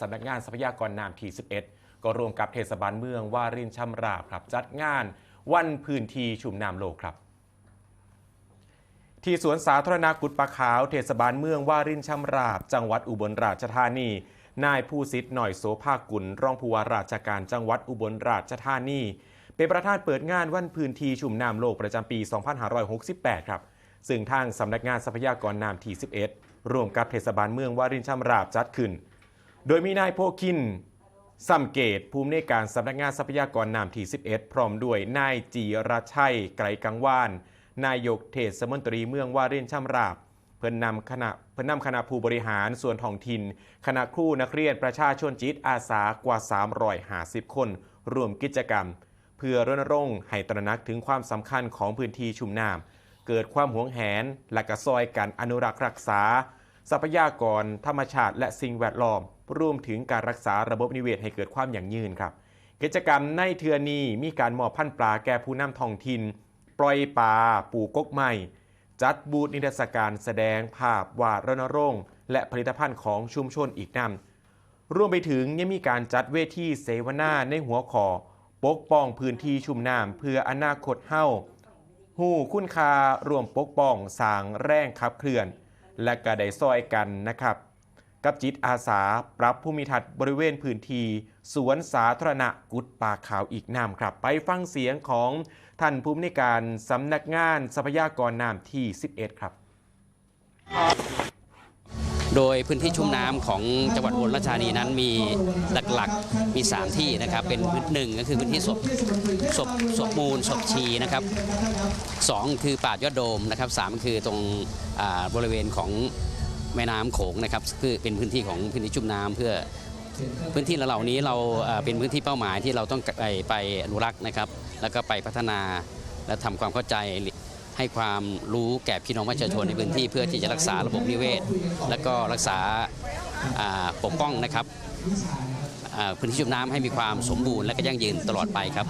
สำนักงานทรัพยากรน้ำที่ 11 ก็รวมกับเทศบาลเมืองวารินชำราบครับ จัดงานวันพื้นที่ชุมน้ำโลกครับ ที่สวนสาธารณะกุดปะขาว เทศบาลเมืองวารินชำราบ จังหวัดอุบลราชธานี นายผู้สิทธิ์หน่อยโสภากุลรองผู้ว่าราชการจังหวัดอุบลราชธานี เป็นประธานเปิดงานวันพื้นที่ชุมน้ำโลกประจำปี 2568 ครับซึ่งทางสำนักงานทรัพยากรน้ำที่ 11 ร่วมกับเทศบาลเมืองวารินชำราบจัดขึ้น โดยมีนายโพคินสัมเกตภูมิในการสำนักงานทรัพยากรน้ำที่ 11 พร้อมด้วยนายจีรชัยไกรกังวาน นายกเทศมนตรีเมืองวารินช่ำราบ เพื่อนนำคณะเพื่อนนำคณะผู้บริหารส่วนท้องถิ่นคณะครูนักเรียนประชาชนจิตอาสากว่า 350 คนร่วมกิจกรรม เพื่อรณรงค์ให้ตระหนักถึงความสำคัญของพื้นที่ชุ่มน้ำเกิดความหวงแหนและกระซอยกันอนุรักษ์รักษา ทรัพยากร ธรรมชาติ และสิ่งแวดล้อมรวมถึงการรักษาระบบนิเวศให้เกิดความยั่งยืนครับ กิจกรรมในเทือนีมีการมอบพันปลาแก่ผู้นำท้องถิ่น ปล่อยปลาปลูกกกไม้จัดบูธนิทรรศการแสดงภาพวาดรณรงค์ และผลิตภัณฑ์ของชุมชนอีกนำรวมไปถึงยังมีการจัดเวทีเสวนาในหัวขอปกป้องพื้นที่ชุ่มน้ำเพื่ออนาคตเฮ้าหู้คุณค่ารวมปกป้องสร้างแรงขับเคลื่อน และก็ได้ซอยกันนะครับ กับจิตอาสาปรับภูมิทัศน์บริเวณพื้นที่สวนสาธารณะกุดป่าขาวอีกน้ำครับ ไปฟังเสียงของท่านภูมิในการสำนักงานทรัพยากรน้ำที่ 11 ครับ โดยพื้นที่ชุ่มน้ำของจังหวัดอุบลราชธานีนั้นมีหลักๆมี 3 ที่นะครับ เป็นพื้นหนึ่งก็คือพื้นที่ศพศพศพมูลศพชีนะครับสองคือป่ายอดโดมนะครับสามคือตรงบริเวณของแม่น้ำโขงนะครับคือเป็นพื้นที่ของพื้นที่ชุ่มน้ำเพื่อพื้นที่เหล่านี้เราเป็นพื้นที่เป้าหมายที่เราต้องไปไปอนุรักษ์นะครับ แล้วก็ไปพัฒนาและทำความเข้าใจ ให้ความรู้แก่พี่น้องประชาชนในพื้นที่เพื่อที่จะรักษาระบบนิเวศ และก็รักษาปกป้องนะครับพื้นที่ชุ่มน้ำให้มีความสมบูรณ์และก็ยั่งยืนตลอดไปครับ